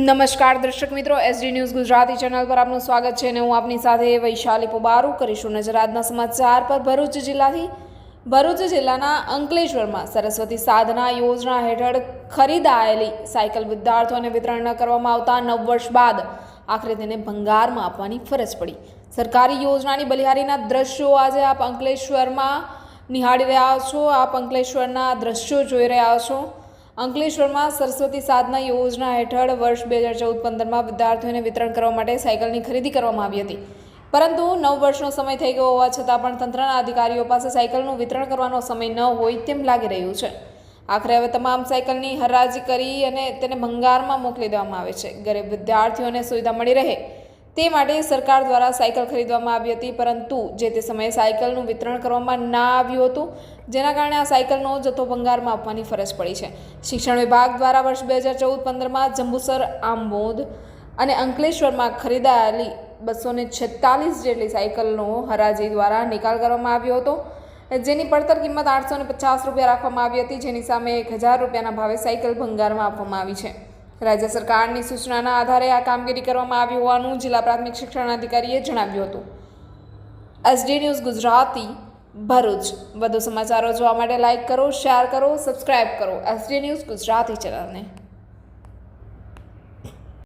નમસ્કાર, દર્શક મિત્રો એસડી ન્યૂઝ ગુજરાતી ચેનલ પર આપનું સ્વાગત છે અને હું આપની સાથે વૈશાલી પોબારુ કરીશું નજર. આજના સમાચાર પર ભરૂચ જિલ્લાથી. ભરૂચ જિલ્લાના અંકલેશ્વરમાં સરસ્વતી સાધના યોજના હેઠળ ખરીદાયેલી સાયકલ વિદ્યાર્થીઓને વિતરણ કરવામાં આવતા નવ વર્ષ બાદ આખરે તેને ભંગારમાં આપવાની ફરજ પડી. સરકારી યોજનાની બલિહારીના દ્રશ્યો આજે આપ અંકલેશ્વરમાં નિહાળી રહ્યા છો. આપ અંકલેશ્વરના દ્રશ્યો જોઈ રહ્યા છો. અંકલેશ્વરમાં સરસ્વતી સાધના યોજના હેઠળ વર્ષ બે હજાર ચૌદ પંદરમાં વિદ્યાર્થીઓને વિતરણ કરવા માટે સાયકલની ખરીદી કરવામાં આવી હતી. પરંતુ નવ વર્ષનો સમય થઈ ગયો હોવા છતાં પણ તંત્રના અધિકારીઓ પાસે સાયકલનું વિતરણ કરવાનો સમય ન હોય તેમ લાગી રહ્યું છે. આખરે હવે તમામ સાયકલની હરાજી કરી અને તેને ભંગારમાં મોકલી દેવામાં આવે છે. ગરીબ વિદ્યાર્થીઓને સુવિધા મળી રહે તે માટે સરકાર દ્વારા સાયકલ ખરીદવામાં આવી હતી, પરંતુ જે તે સમયે સાયકલનું વિતરણ કરવામાં ના આવ્યું હતું, જેના કારણે આ સાયકલનો જથ્થો ભંગારમાં આપવાની ફરજ પડી છે. શિક્ષણ વિભાગ દ્વારા વર્ષ બે હજાર ચૌદ પંદરમાં જંબુસર આંબોદ અને અંકલેશ્વરમાં ખરીદાયેલી બસો ને છેતાલીસ જેટલી સાયકલનો હરાજી દ્વારા નિકાલ કરવામાં આવ્યો હતો. જેની પડતર કિંમત આઠસો પચાસ રૂપિયા રાખવામાં આવી હતી, જેની સામે એક હજાર રૂપિયાના ભાવે સાયકલ ભંગારમાં આપવામાં આવી છે. રાજ્ય સરકારની સૂચનાના આધારે આ કામગીરી કરવામાં આવી હોવાનું જિલ્લા પ્રાથમિક શિક્ષણ અધિકારીએ જણાવ્યું હતું. SD news Gujarati, Bharuch. વધુ સમાચારો જોવા માટે લાઇક કરો, શેર કરો, સબસ્ક્રાઇબ કરો એસડી ન્યૂઝ ગુજરાતી ચેનલને.